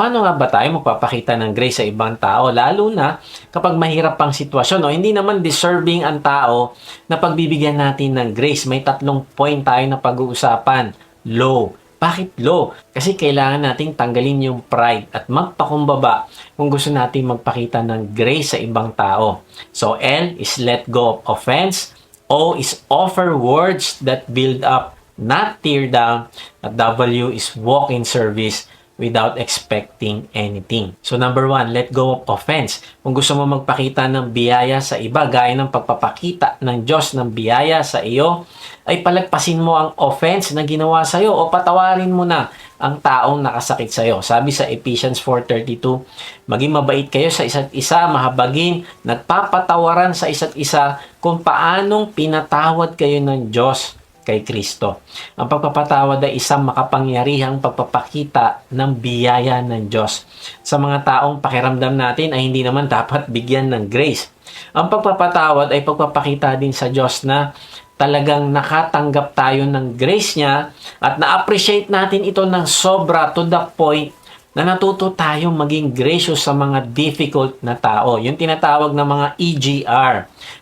paano nga ba tayo magpapakita ng grace sa ibang tao? Lalo na kapag mahirap pang sitwasyon o hindi naman deserving ang tao na pagbibigyan natin ng grace. May tatlong point tayo na pag-uusapan. Low. Bakit low? Kasi kailangan nating tanggalin yung pride at magpakumbaba kung gusto natin magpakita ng grace sa ibang tao. So L is let go of offense. O is offer words that build up, not tear down. At W is walk in service without expecting anything. So number one, let go of offense. Kung gusto mo magpakita ng biyaya sa iba, gaya ng pagpapakita ng Diyos ng biyaya sa iyo, ay palagpasin mo ang offense na ginawa sa iyo o patawarin mo na ang taong nakasakit sa iyo. Sabi sa Ephesians 4.32, maging mabait kayo sa isa't isa, mahabagin, nagpapatawaran sa isa't isa kung paanong pinatawad kayo ng Diyos kay Kristo. Ang pagpapatawad ay isang makapangyarihang pagpapakita ng biyaya ng Diyos. Sa mga taong pakiramdam natin ay hindi naman dapat bigyan ng grace. Ang pagpapatawad ay pagpapakita din sa Diyos na talagang nakatanggap tayo ng grace niya at na-appreciate natin ito ng sobra to the point na natuto tayong maging gracious sa mga difficult na tao. Yung tinatawag na mga EGR,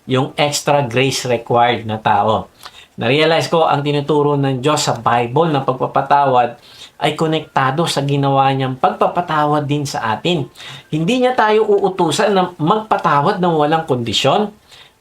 yung extra grace required na tao. Na-realize ko ang tinuturo ng Diyos sa Bible na pagpapatawad ay konektado sa ginawa niyang pagpapatawad din sa atin. Hindi niya tayo uutusan na magpatawad ng walang kondisyon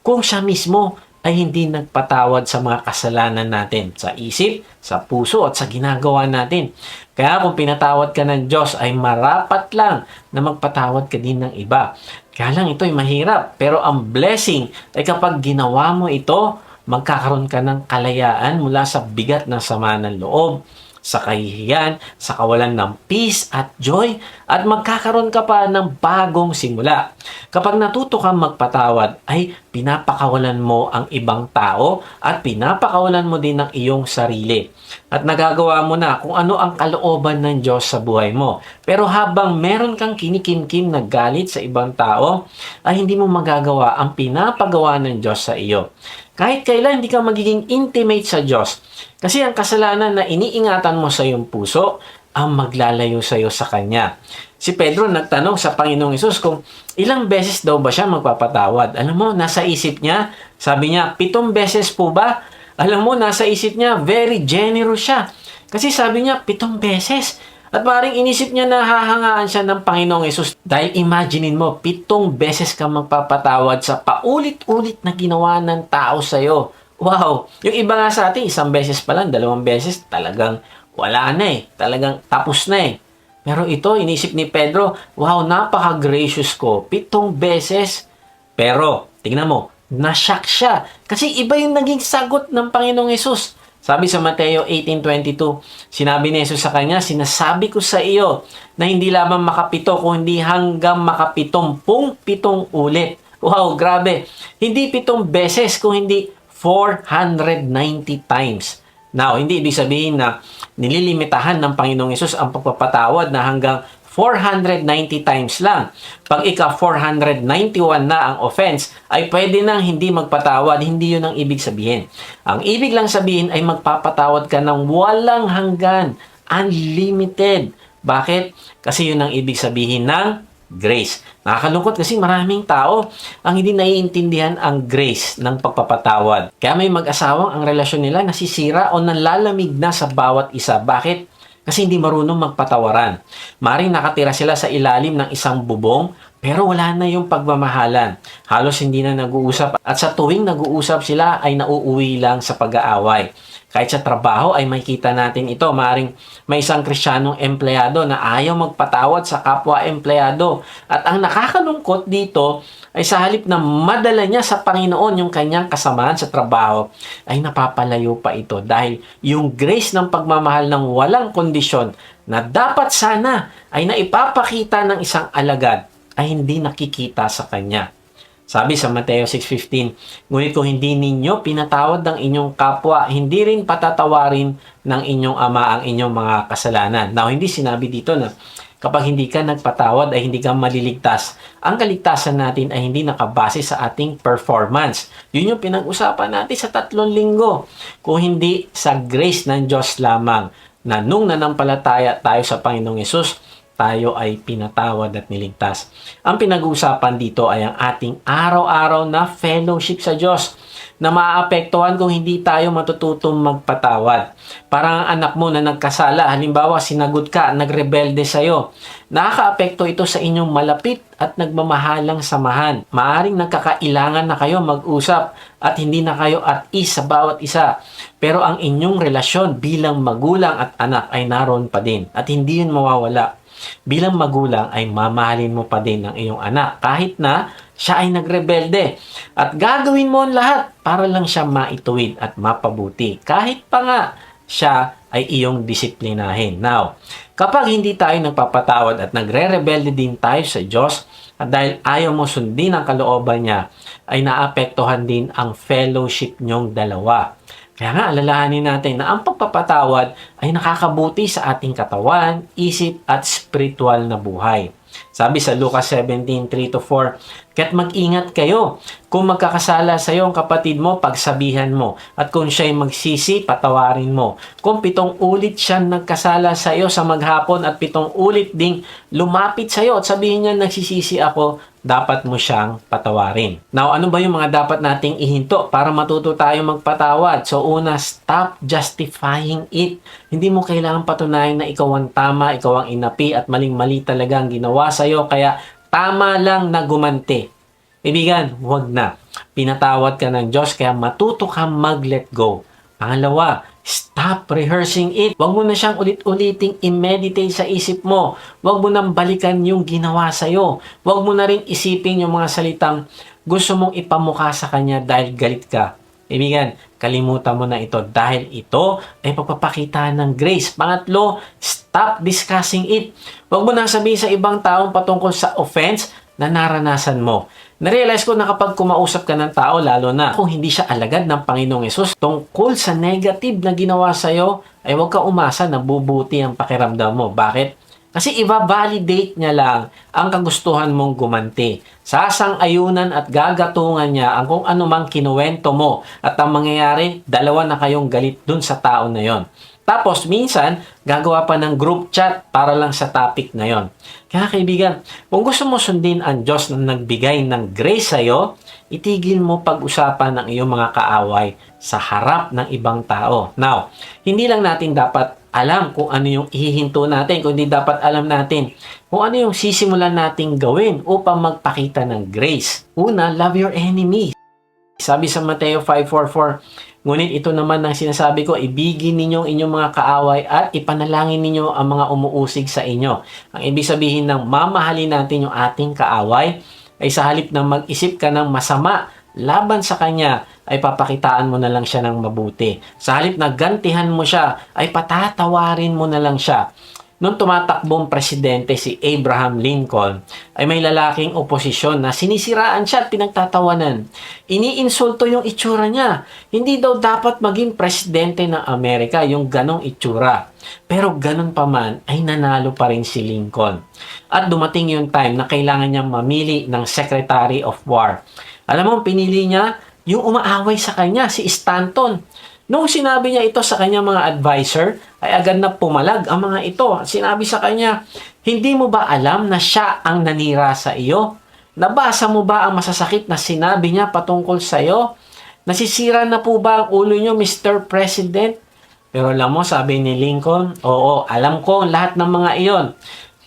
kung siya mismo ay hindi nagpatawad sa mga kasalanan natin sa isip, sa puso at sa ginagawa natin. Kaya kung pinatawad ka ng Diyos ay marapat lang na magpatawad ka din ng iba. Kaya lang ito ay mahirap. Pero ang blessing ay kapag ginawa mo ito, magkakaroon ka ng kalayaan mula sa bigat ng sama ng loob, sa kahihiyan, sa kawalan ng peace at joy, at magkakaroon ka pa ng bagong simula. Kapag natuto kang magpatawad, ay pinapakawalan mo ang ibang tao at pinapakawalan mo din ang iyong sarili. At nagagawa mo na kung ano ang kalooban ng Diyos sa buhay mo. Pero habang meron kang kinikimkim na galit sa ibang tao, ay hindi mo magagawa ang pinapagawa ng Diyos sa iyo. Kahit kailan hindi ka magiging intimate sa Diyos. Kasi ang kasalanan na iniingatan mo sa iyong puso, ang maglalayo sa iyo sa Kanya. Si Pedro nagtanong sa Panginoong Isus kung ilang beses daw ba siya magpapatawad. Alam mo, nasa isip niya, sabi niya, pitong beses po ba? Alam mo, nasa isip niya, very generous siya. Kasi sabi niya, pitong beses. At maring inisip niya na hahangaan siya ng Panginoong Yesus. Dahil imaginein mo, pitong beses ka magpapatawad sa paulit-ulit na ginawa ng tao sa'yo. Wow! Yung iba nga sa atin, isang beses pa lang, dalawang beses, talagang wala na eh. Talagang tapos na eh. Pero ito, inisip ni Pedro, wow, napaka-gracious ko. Pitong beses. Pero, tingnan mo, nashock siya. Kasi iba yung naging sagot ng Panginoong Yesus. Sabi sa Mateo 18.22, sinabi ni Jesus sa kanya, sinasabi ko sa iyo na hindi lamang makapito, kundi hanggang makapitumpung pitong ulit. Wow, grabe. Hindi pitong beses, kung hindi 490 times. Now, hindi ibig sabihin na nililimitahan ng Panginoong Yesus ang pagpapatawad na hanggang 490 times lang. Pag ika 491 na ang offense, ay pwede nang hindi magpatawad. Hindi yun ang ibig sabihin. Ang ibig lang sabihin ay magpapatawad ka ng walang hanggan. Unlimited. Bakit? Kasi yun ang ibig sabihin ng grace. Nakakalungkot kasi maraming tao ang hindi naiintindihan ang grace ng pagpapatawad. Kaya may mag-asawang ang relasyon nila nasisira o nanlalamig na sa bawat isa. Bakit? Kasi hindi marunong magpatawaran. Maring nakatira sila sa ilalim ng isang bubong, pero wala na yung pagmamahalan. Halos hindi na nag-uusap at sa tuwing nag-uusap sila ay nauuwi lang sa pag-aaway. Kahit sa trabaho ay makikita natin ito. Maring may isang kristyanong empleyado na ayaw magpatawad sa kapwa empleyado. At ang nakakalungkot dito ay sa halip na madala niya sa Panginoon yung kanyang kasamaan sa trabaho, ay napapalayo pa ito dahil yung grace ng pagmamahal ng walang kondisyon na dapat sana ay naipapakita ng isang alagad ay hindi nakikita sa kanya. Sabi sa Mateo 6.15, Ngunit kung hindi ninyo pinatawad ng inyong kapwa, hindi rin patatawarin ng inyong ama ang inyong mga kasalanan. Now, hindi sinabi dito na kapag hindi ka nagpatawad ay hindi ka maliligtas. Ang kaligtasan natin ay hindi nakabase sa ating performance. Yun yung pinag-usapan natin sa tatlong linggo. Kung hindi sa grace ng Diyos lamang na nung nanampalataya tayo sa Panginoong Yesus, tayo ay pinatawad at niligtas. Ang pinag-uusapan dito ay ang ating araw-araw na fellowship sa Diyos na maaapektuhan kung hindi tayo matututong magpatawad. Parang ang anak mo na nagkasala, halimbawa sinagot ka, nagrebelde sa'yo. Nakakaapekto ito sa inyong malapit at nagmamahalang samahan. Maaring nagkakailangan na kayo mag-usap at hindi na kayo at is sa bawat isa. Pero ang inyong relasyon bilang magulang at anak ay naroon pa din at hindi yun mawawala. Bilang magulang ay mamahalin mo pa din ang iyong anak kahit na siya ay nagrebelde. At gagawin mo ang lahat para lang siya maituwid at mapabuti. Kahit pa nga siya ay iyong disiplinahin. Now, kapag hindi tayo nagpapatawad at nagre-rebelde din tayo sa Diyos, at dahil ayaw mo sundin ang kalooban niya, ay naapektuhan din ang fellowship niyong dalawa. Kaya nga, alalahanin natin na ang pagpapatawad ay nakakabuti sa ating katawan, isip at spiritual na buhay. Sabi sa Lucas 17:3-4, Kaya't mag-ingat kayo. Kung magkakasala sa iyo ang kapatid mo, pagsabihan mo. At kung siya'y magsisi, patawarin mo. Kung pitong ulit siya nagkasala sa iyo sa maghapon at pitong ulit ding lumapit sa iyo at sabihin niya, nagsisisi ako, dapat mo siyang patawarin. Now, ano ba yung mga dapat nating ihinto para matuto tayo magpatawad? So, una, stop justifying it. Hindi mo kailangan patunayan na ikaw ang tama, ikaw ang inapi at maling-mali talaga ang ginawa sa'yo. Kaya, tama lang na gumanti. Ibigan, huwag na. Pinatawad ka ng Diyos, kaya matuto ka mag-let go. Pangalawa, stop rehearsing it. Huwag mo na siyang ulit-uliting i-meditate sa isip mo. Huwag mo nang balikan yung ginawa sa'yo. Huwag mo na rin isipin yung mga salitang gusto mong ipamukha sa kanya dahil galit ka. Ibigan, kalimutan mo na ito dahil ito ay pagpapakita ng grace. Pangatlo, stop discussing it. Huwag mo nang sabihin sa ibang taong patungkol sa offense na naranasan mo. Narealize ko na kapag kumausap ka ng tao, lalo na kung hindi siya alagad ng Panginoong Yesus, tungkol sa negative na ginawa sa'yo, ay huwag ka umasa na bubuti ang pakiramdam mo. Bakit? Kasi iba-validate niya lang ang kagustuhan mong gumanti. Sasang-ayunan at gagatungan niya ang kung ano mang kinuwento mo. At ang mangyayari, dalawa na kayong galit dun sa tao na yon. Tapos, minsan, gagawa pa ng group chat para lang sa topic na yon. Kaya kaibigan, kung gusto mo sundin ang Diyos na nagbigay ng grace sa'yo, itigil mo pag-usapan ng iyong mga kaaway sa harap ng ibang tao. Now, hindi lang natin dapat alam kung ano yung ihihinto natin, kundi dapat alam natin kung ano yung sisimulan nating gawin upang magpakita ng grace. Una, love your enemy. Sabi sa Mateo 5.4.4, Ngunit ito naman ang sinasabi ko, ibigin ninyo inyong mga kaaway at ipanalangin ninyo ang mga umuusig sa inyo. Ang ibig sabihin ng mamahalin natin yung ating kaaway ay sa halip na mag-isip ka ng masama laban sa kanya ay papakitaan mo na lang siya ng mabuti. Sa halip na gantihan mo siya ay patatawarin mo na lang siya. Nung tumatakbong presidente si Abraham Lincoln, ay may lalaking oposisyon na sinisiraan siya at pinagtatawanan. Iniinsulto yung itsura niya. Hindi daw dapat maging presidente ng Amerika yung ganong itsura. Pero ganun pa man, ay nanalo pa rin si Lincoln. At dumating yung time na kailangan niyang mamili ng Secretary of War. Alam mo, pinili niya yung umaaway sa kanya, si Stanton. Nung sinabi niya ito sa kanyang mga advisor, ay agad na pumalag ang mga ito. Sinabi sa kanya, hindi mo ba alam na siya ang nanira sa iyo? Nabasa mo ba ang masasakit na sinabi niya patungkol sa iyo? Nasisira na po ba ang ulo niyo, Mr. President? Pero alam mo, sabi ni Lincoln, oo, alam ko lahat ng mga iyon.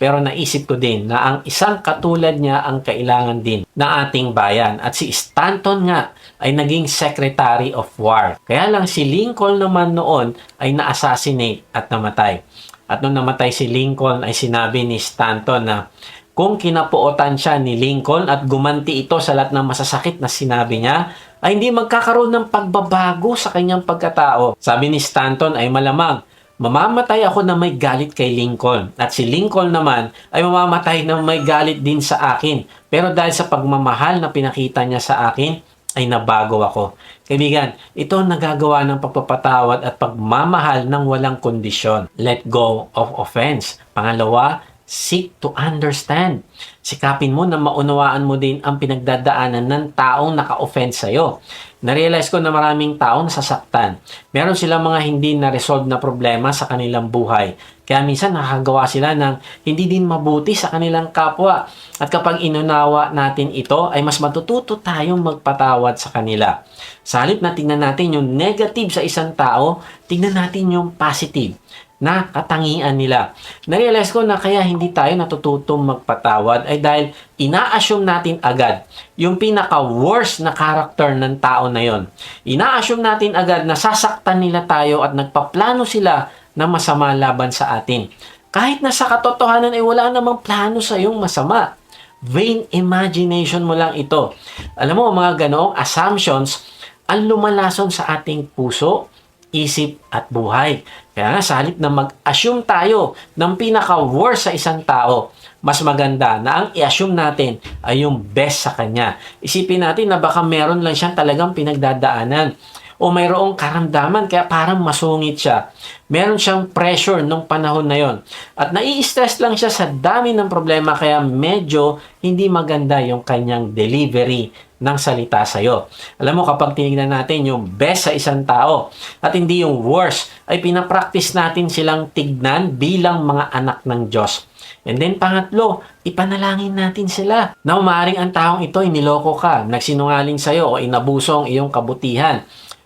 Pero naisip ko din na ang isang katulad niya ang kailangan din ng ating bayan. At si Stanton nga ay naging Secretary of War. Kaya lang si Lincoln naman noon ay na-assassinate at namatay. At nung namatay si Lincoln ay sinabi ni Stanton na kung kinapuotan siya ni Lincoln at gumanti ito sa lahat ng masasakit na sinabi niya, ay hindi magkakaroon ng pagbabago sa kanyang pagkatao. Sabi ni Stanton ay malamang, mamamatay ako na may galit kay Lincoln. At si Lincoln naman ay mamamatay na may galit din sa akin. Pero dahil sa pagmamahal na pinakita niya sa akin, ay nabago ako. Kaibigan, ito ang nagagawa ng pagpapatawad at pagmamahal ng walang kondisyon. Let go of offense. Pangalawa, seek to understand. Sikapin mo na maunawaan mo din ang pinagdadaanan ng taong naka-offend sa'yo. Narealize ko na maraming tao nasasaktan. Meron silang mga hindi na-resolve na problema sa kanilang buhay. Kaya minsan nakakagawa sila ng hindi din mabuti sa kanilang kapwa. At kapag inunawa natin ito, ay mas matututo tayong magpatawad sa kanila. Sa halip na tingnan natin yung negative sa isang tao, tingnan natin yung positive na katangian nila. Narealize ko na kaya hindi tayo natututong magpatawad ay dahil ina-assume natin agad yung pinaka-worst na character ng tao na yon. Ina-assume natin agad na sasaktan nila tayo at nagpaplano sila na masama laban sa atin. Kahit na sa katotohanan ay wala namang plano sa iyong masama. Vain imagination mo lang ito. Alam mo, mga ganoong assumptions ang lumalason sa ating puso, isip at buhay. Kaya nga, sa na mag-assume tayo ng pinaka-worst sa isang tao, mas maganda na ang i-assume natin ay yung best sa kanya. Isipin natin na baka meron lang siyang talagang pinagdadaanan o mayroong karamdaman kaya parang masungit siya. Meron siyang pressure nung panahon na yon. At nai-stress lang siya sa dami ng problema kaya medyo hindi maganda yung kanyang delivery ng salita sa iyo. Alam mo, kapag tinignan natin yung best sa isang tao at hindi yung worst, ay pinapractice natin silang tignan bilang mga anak ng Diyos. And then pangatlo, ipanalangin natin sila. Na umaring ang taong ito ay niloko ka, nagsinungaling sa iyo o inabuso ang iyong kabutihan.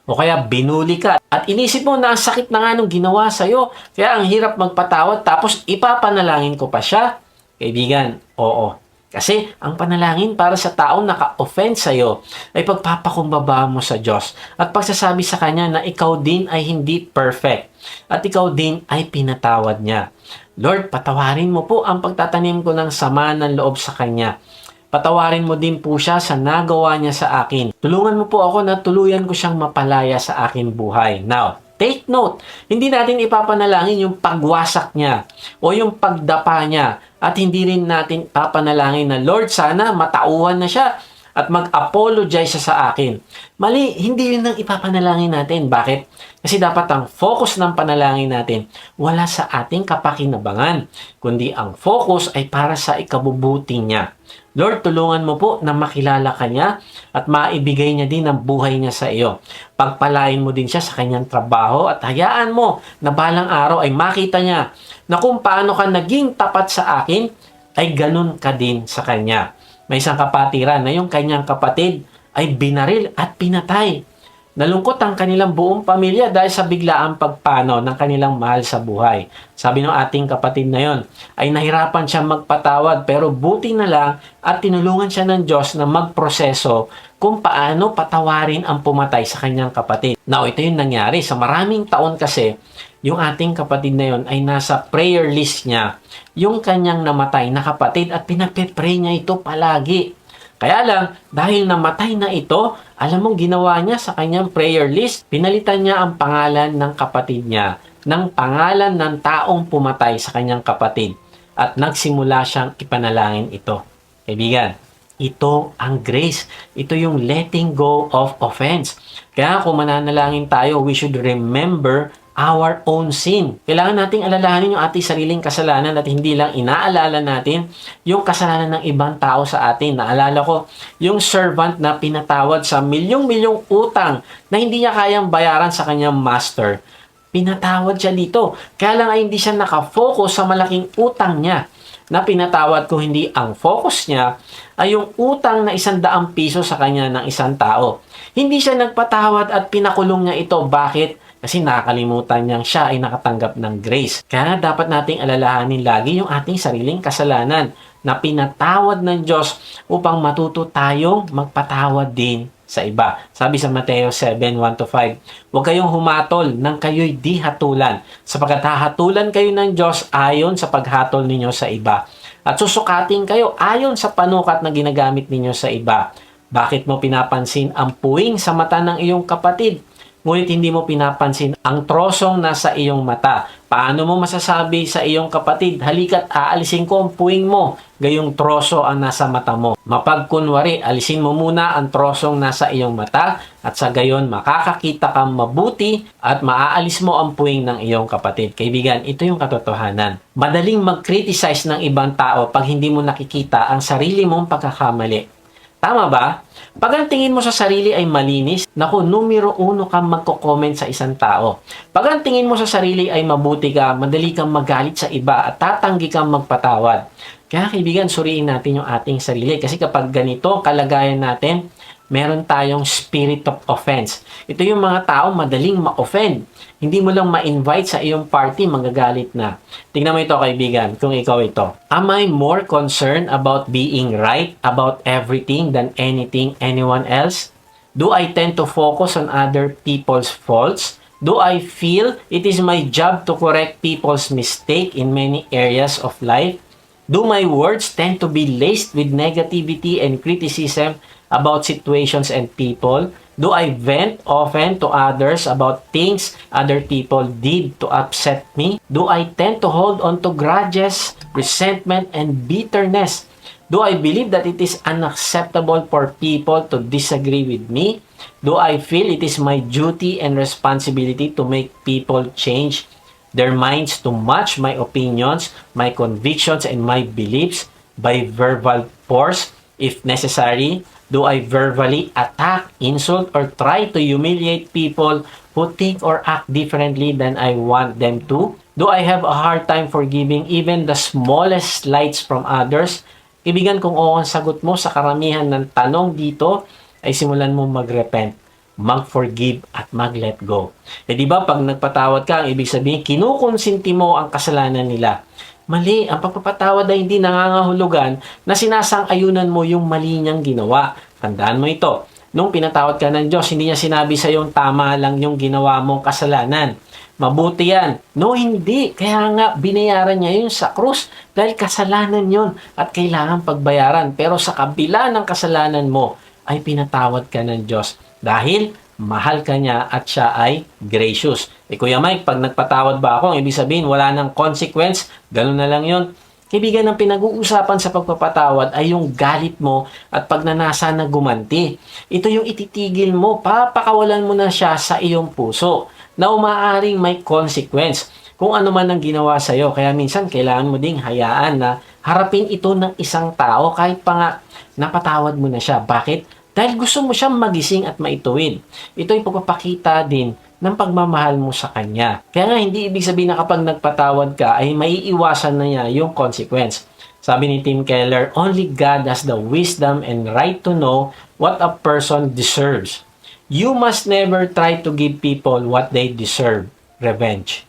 O kaya binuli ka at inisip mo na ang sakit na nga nung ginawa sa iyo. Kaya ang hirap magpatawad tapos ipapanalangin ko pa siya. Kaibigan, oo, kasi ang panalangin para sa taong naka-offend sa iyo ay pagpapakumbaba mo sa Diyos at pagsasabi sa Kanya na ikaw din ay hindi perfect at ikaw din ay pinatawad niya. Lord, patawarin mo po ang pagtatanim ko ng sama ng loob sa Kanya. Patawarin mo din po siya sa nagawa niya sa akin. Tulungan mo po ako na tuluyan ko siyang mapalaya sa akin buhay. Now, Take note, hindi natin ipapanalangin yung pagwasak niya o yung pagdapa niya at hindi rin natin papanalangin na Lord sana matauhan na siya at mag-apologize sa akin. Mali, hindi yun ang ipapanalangin natin. Bakit? Kasi dapat ang focus ng panalangin natin wala sa ating kapakinabangan, kundi ang focus ay para sa ikabubuti niya. Lord, tulungan mo po na makilala ka niya at maibigay niya din ang buhay niya sa iyo. Pagpalain mo din siya sa kanyang trabaho at hayaan mo na balang araw ay makita niya na kung paano ka naging tapat sa akin, ay ganun ka din sa kanya. May isang kapatiran na yung kanyang kapatid ay binaril at pinatay. Nalungkot ang kanilang buong pamilya dahil sa biglaang pagpano ng kanilang mahal sa buhay. Sabi ng ating kapatid na yon, ay nahirapan siya magpatawad pero buti na lang at tinulungan siya ng Diyos na magproseso kung paano patawarin ang pumatay sa kanyang kapatid. Now, ito yung nangyari. Sa maraming taon kasi, yung ating kapatid na yon ay nasa prayer list niya yung kanyang namatay na kapatid at pinagpe-pray niya ito palagi. Kaya lang, dahil namatay na ito, alam mong ginawa niya sa kanyang prayer list, pinalitan niya ang pangalan ng kapatid niya ng pangalan ng taong pumatay sa kanyang kapatid at nagsimula siyang ipanalangin ito. Kaibigan, ito ang grace. Ito yung letting go of offense. Kaya kung mananalangin tayo, we should remember our own sin. Kailangan nating alalahanin yung ating sariling kasalanan at hindi lang inaalala natin yung kasalanan ng ibang tao sa atin. Naalala ko, yung servant na pinatawad sa milyong-milyong utang na hindi niya kayang bayaran sa kanyang master. Pinatawad siya dito. Kaya lang ay hindi siya nakafocus sa malaking utang niya na pinatawad ko hindi ang focus niya ay yung utang na isang daang piso sa kanya ng isang tao. Hindi siya nagpatawad at pinakulong niya ito. Bakit? Kasi nakakalimutan niyang siya ay nakatanggap ng grace. Kaya dapat nating alalahanin lagi yung ating sariling kasalanan na pinatawad ng Diyos upang matuto tayong magpatawad din sa iba. Sabi sa Mateo 7, 1-5, Huwag kayong humatol nang kayo'y di hatulan, sapagkat hahatulan kayo ng Diyos ayon sa paghatol ninyo sa iba. At susukatin kayo ayon sa panukat na ginagamit ninyo sa iba. Bakit mo pinapansin ang puwing sa mata ng iyong kapatid? Ngunit hindi mo pinapansin ang trosong nasa iyong mata. Paano mo masasabi sa iyong kapatid, halika't aalisin ko ang puwing mo, gayong troso ang nasa mata mo. Mapagkunwari, alisin mo muna ang trosong nasa iyong mata at sa gayon makakakita kang mabuti at maaalis mo ang puwing ng iyong kapatid. Kaibigan, ito yung katotohanan. Madaling mag-criticize ng ibang tao pag hindi mo nakikita ang sarili mong pagkakamali. Tama ba? Pag ang tingin mo sa sarili ay malinis, naku, numero uno kang magko-comment sa isang tao. Pag ang tingin mo sa sarili ay mabuti ka, madali kang magalit sa iba at tatanggi kang magpatawad. Kaya kaibigan, suriin natin yung ating sarili. Kasi kapag ganito kalagayan natin, meron tayong spirit of offense. Ito yung mga tao madaling ma-offend. Hindi mo lang ma-invite sa iyong party, magagalit na. Tingnan mo ito kaibigan, kung ikaw ito. Am I more concerned about being right about everything than anything anyone else? Do I tend to focus on other people's faults? Do I feel it is my job to correct people's mistake in many areas of life? Do my words tend to be laced with negativity and criticism about situations and people? Do I vent often to others about things other people did to upset me? Do I tend to hold on to grudges, resentment, and bitterness? Do I believe that it is unacceptable for people to disagree with me? Do I feel it is my duty and responsibility to make people change their minds to match my opinions, my convictions, and my beliefs by verbal force if necessary? Do I verbally attack, insult, or try to humiliate people who think or act differently than I want them to? Do I have a hard time forgiving even the smallest slights from others? Ibigan kung oo ang sagot mo sa karamihan ng tanong dito, ay simulan mo mag-repent mag-forgive at mag-let go. Eh di ba pag nagpatawad ka, ang ibig sabihin, kinukonsinti mo ang kasalanan nila. Mali, ang pagpapatawad ay hindi nangangahulugan na sinasang-ayunan mo yung mali niyang ginawa. Tandaan mo ito. Nung pinatawad ka ng Diyos, hindi niya sinabi sa yung tama lang yung ginawa mong kasalanan. Mabuti yan. No, hindi. Kaya nga, binayaran niya yun sa krus dahil kasalanan yun at kailangan pagbayaran. Pero sa kabila ng kasalanan mo, ay pinatawad ka ng Diyos dahil mahal ka niya at siya ay gracious. Eh Kuya Mike, pag nagpatawad ba ako, ibig sabihin wala nang consequence, ganun na lang yun. Kaibigan, ang pinag-uusapan sa pagpapatawad ay yung galit mo at pagnanasa na gumanti. Ito yung ititigil mo, papakawalan mo na siya sa iyong puso na umaaring may consequence kung ano man ang ginawa sa iyo. Kaya minsan kailangan mo ding hayaan na harapin ito ng isang tao kahit pa nga napatawad mo na siya. Bakit? Dahil gusto mo siyang magising at maituwid. Ito ay pagpapakita din ng pagmamahal mo sa kanya. Kaya nga hindi ibig sabihin na kapag nagpatawad ka ay maiiwasan na niya yung consequence. Sabi ni Tim Keller, only God has the wisdom and right to know what a person deserves. You must never try to give people what they deserve. Revenge.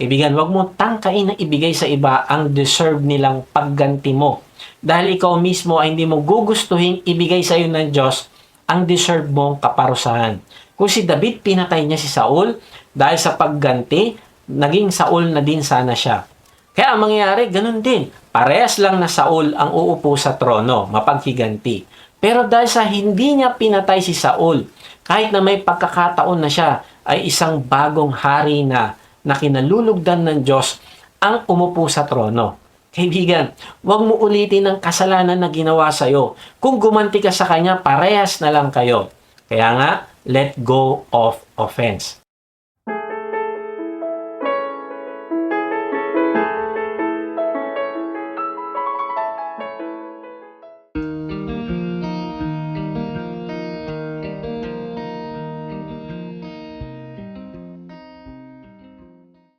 Kaibigan, wag mo tangkain na ibigay sa iba ang deserve nilang pagganti mo. Dahil ikaw mismo ay hindi mo gugustuhin ibigay sa iyo ng Diyos ang deserve mong kaparusahan. Kung si David pinatay niya si Saul dahil sa pagganti, naging Saul na din sana siya. Kaya ang mangyayari, ganun din. Parehas lang na Saul ang uupo sa trono, mapaghiganti. Pero dahil sa hindi niya pinatay si Saul, kahit na may pagkakataon na siya, ay isang bagong hari na na kinalulugdan ng Diyos ang umupo sa trono. Kaibigan, huwag mo ulitin ang kasalanan na ginawa sa'yo. Kung gumanti ka sa kanya, parehas na lang kayo. Kaya nga, let go of offense.